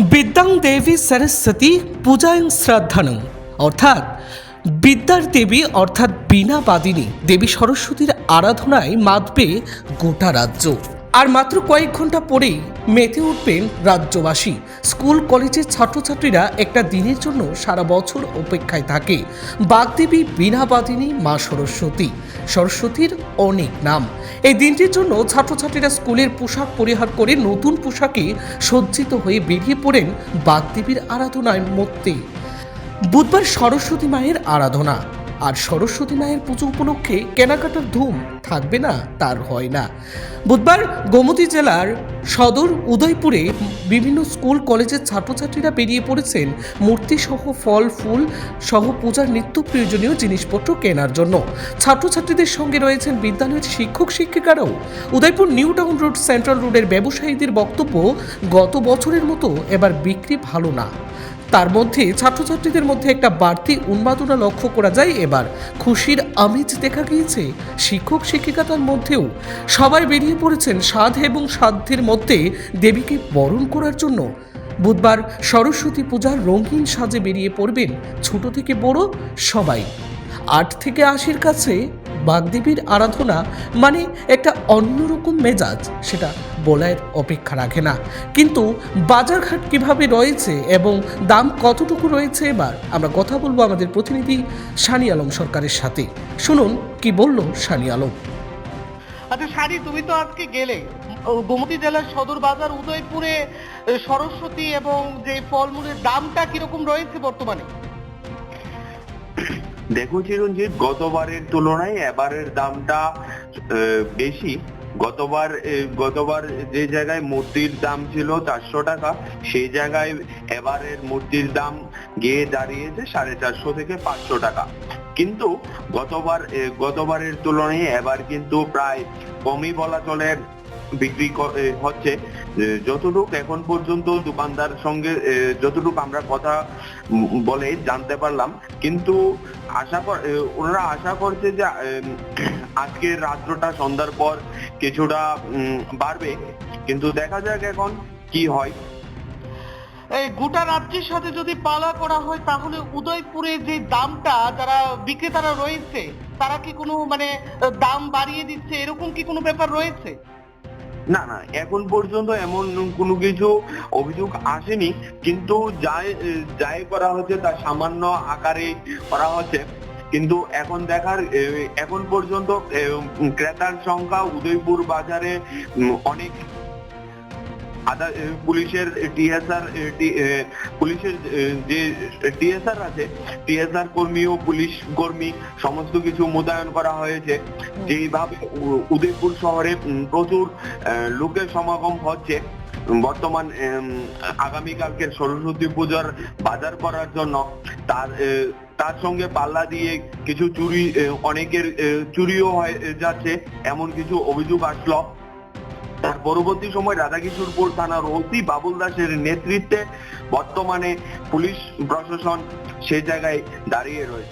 বিদ্যাং দেবী সরস্বতী পূজায়ং শ্রদ্ধানং অর্থাৎ বিদ্যার দেবী অর্থাৎ বিনা বাদিনী দেবী সরস্বতীর আরাধনায় মাতবে গোটা রাজ্য। আর মাত্র কয়েক ঘণ্টা পরেই মেতে উঠবেন রাজ্যবাসী। স্কুল, কলেজের ছাত্রছাত্রীরা একটা দিনের জন্য সারা বছর অপেক্ষায় থাকে। বাগদেবী বিনা বাদিনী মা সরস্বতী। সরস্বতীর অনেক নাম। এই দিনটির জন্য ছাত্রছাত্রীরা স্কুলের পোশাক পরিহার করে নতুন পোশাকে সজ্জিত হয়ে বেরিয়ে পড়েন বাগদেবীর আরাধনায় মধ্যে বুধবার সরস্বতী মায়ের আরাধনা। আর সরস্বতী মায়ের পুজো উপলক্ষে কেনাকাটার ধুম থাকবে না, তার হয় না। বুধবার গোমতী জেলার সদর উদয়পুরে বিভিন্ন স্কুল, কলেজের ছাত্রছাত্রীরা বেরিয়ে পড়েছেন মূর্তি সহ ফল, ফুল সহ পূজার নিত্য প্রয়োজনীয় জিনিসপত্র কেনার জন্য। ছাত্রছাত্রীদের সঙ্গে রয়েছেন বিদ্যালয়ের শিক্ষক, শিক্ষিকারাও। Udaipur new town road, central রোডের ব্যবসায়ীদের বক্তব্য, গত বছরের মতো এবার বিক্রি ভালো না। তার মধ্যে ছাত্রছাত্রীদের মধ্যে একটা বাড়তি উন্মাদনা লক্ষ্য করা যায় এবার। খুশির আমেজ দেখা গিয়েছে। শিক্ষক শিক্ষিকাদের মধ্যেও সবাই বেরিয়ে পড়েছেন সাধ এবং সাধ্যের মধ্যে দেবীকে বরণ করার জন্য। বুধবার সরস্বতী পূজার রঙিন সাজে বেরিয়ে পড়বেন ছোট থেকে বড় সবাই। আট থেকে আশির কাছে বাগদেবীর আরাধনা মানে একটা অন্যরকম মেজাজ, সেটা বলার অপেক্ষা রাখে না। কিন্তু বাজারঘাট কীভাবে রয়েছে এবং দাম কতটুকু রয়েছে এবার আমরা কথা বলব আমাদের প্রতিনিধি শানি আলম সরকারের সাথে। শুনুন কি বলল শানি আলম। আচ্ছা শাড়ি তুমি তো আজকে গেলে। ও, গোমতী জেলার সদর বাজার উদয়পুরে সরস্বতী এবং যে ফলমূলের দামটা কীরকম রয়েছে বর্তমানে? দেখো চিরঞ্জিত গতবারের তুলনায় এবারের দামটা বেশি। গতবার গতবার যে জায়গায় মূর্তির দাম ছিল চারশো টাকা, সেই জায়গায় এবারের মূর্তির দাম গিয়ে দাঁড়িয়েছে সাড়ে চারশো থেকে পাঁচশো টাকা। কিন্তু গতবার গতবারের তুলনায় এবার কিন্তু প্রায় কমই বলা চলে। বিক্রি হচ্ছে যতটুক এখন পর্যন্ত দোকানদার সঙ্গে যতটুক আমরা কথা বলে জানতে পারলাম, কিন্তু আশা ওনারা আশা করছে যে আজকের রাত্রটা, সন্ধ্যার পর কিছুটা বাড়বে, কিন্তু দেখা যাক এখন কি হয়। এই গোটা রাজ্যের সাথে যদি পালা করা হয়, তাহলে উদয়পুরে যে দামটা যারা বিক্রেতারা রয়েছে, তারা কি কোনো মানে দাম বাড়িয়ে দিচ্ছে? এরকম কি কোনো ব্যাপার রয়েছে? না না, এখন পর্যন্ত এমন কোনো কিছু অভিযোগ আসেনি, কিন্তু যাই যাই করা হচ্ছে তা সামান্য আকারে করা হচ্ছে। কিন্তু এখন দেখার এখন পর্যন্ত ক্রেতার সংখ্যা উদয়পুর বাজারে অনেক আদা এ, পুলিশের টিএসআর পুলিশের যে টিএসআর আছে টিএসআর কর্মী ও পুলিশ কর্মী সমস্ত কিছু মোতায়েন করা হয়েছে। যেইভাবে উদয়পুর শহরে প্রচুর লোকের সমাগম হচ্ছে বর্তমান উম, আগামীকালকের সরস্বতী পূজার বাজার করার জন্য তার তার সঙ্গে পাল্লা দিয়ে কিছু চুরি অনেকের চুরিও হয়ে যাচ্ছে এমন কিছু অভিযোগ আসলো। তার পরবর্তী সময় রাধাকিশোরপুর থানার ওসি বাবুল দাসের নেতৃত্বে বর্তমানে পুলিশ প্রশাসন সেই জায়গায় দাঁড়িয়ে রয়েছে।